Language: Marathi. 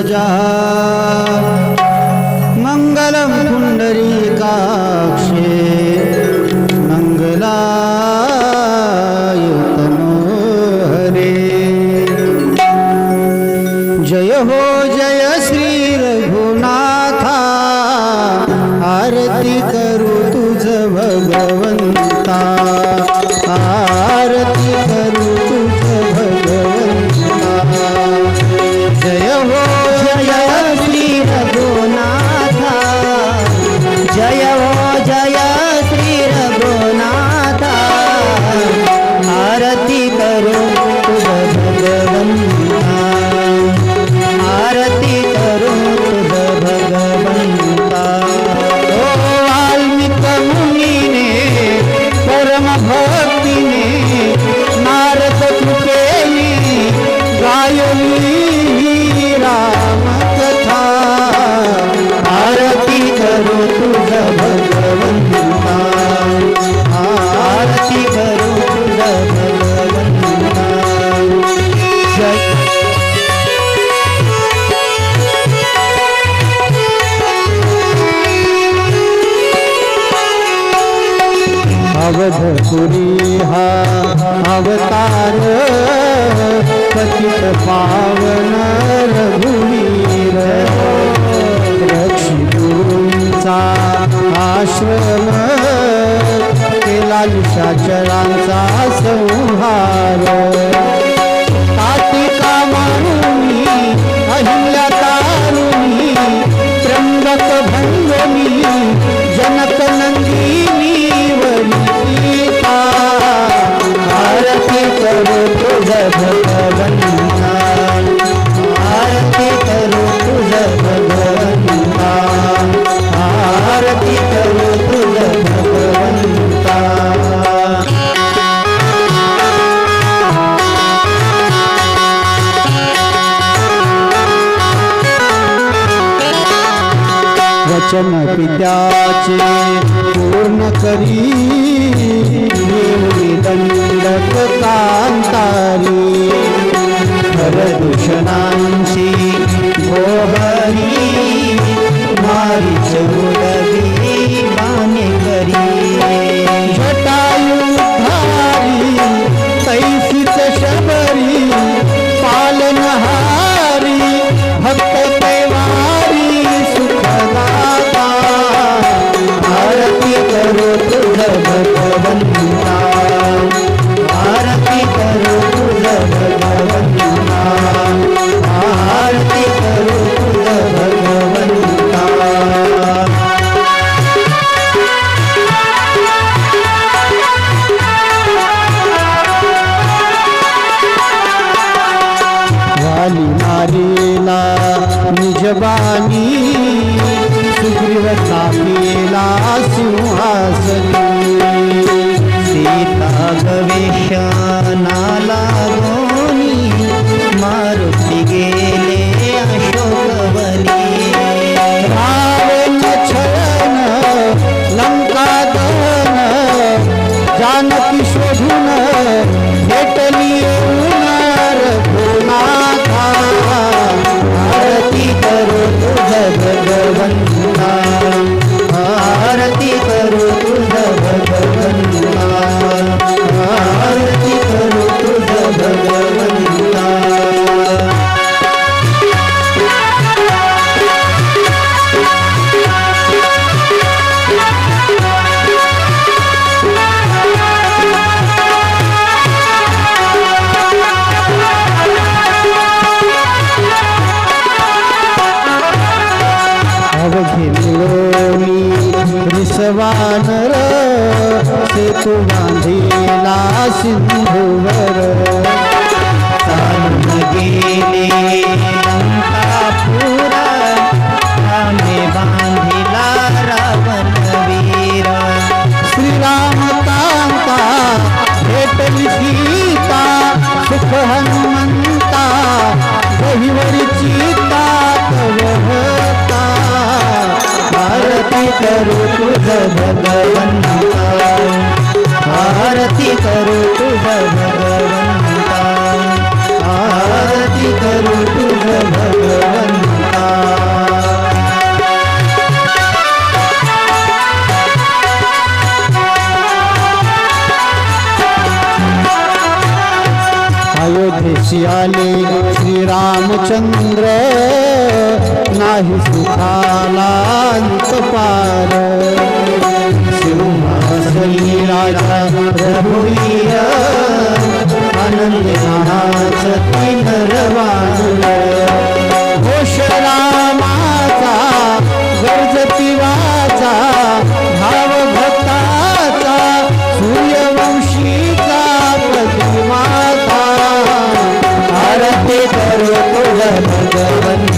ध्वजा। मङ्गलं पुण्डरीकाक्षे। मङ्गलाय तनोहरे जय हो जय श्री रघुनाथा। आरती करू तुझ भगवंता। अवधपुरी हा अवतार पतित पावन वचन पित्याचे पूर्ण करी. देवली दंडक कांतारी. करो तुझ भगवंता आरती करो तुझ भगवंता आरती करो तुझ भगवंता वाली मारेला निजबानी सुग्रीवता केला सुहासनी सीता गवेशानाला गोनी वानर सेतु बांधिला सिंधुवर. चालून गेले लंकापुरा आम्ही बांधिला रावण वीर. श्रीराम कांता भेटली सीता सुख हनुमंता गहिवरी करू तुझ भगवंता. आरती करू तुझ भगवंता. अयोध्येशी आले श्रीरामचंद्र नाही सुखाला पार. सिंहासनी राजा रघुवीर आनंद नाच तीन रवानल ಭಗವನ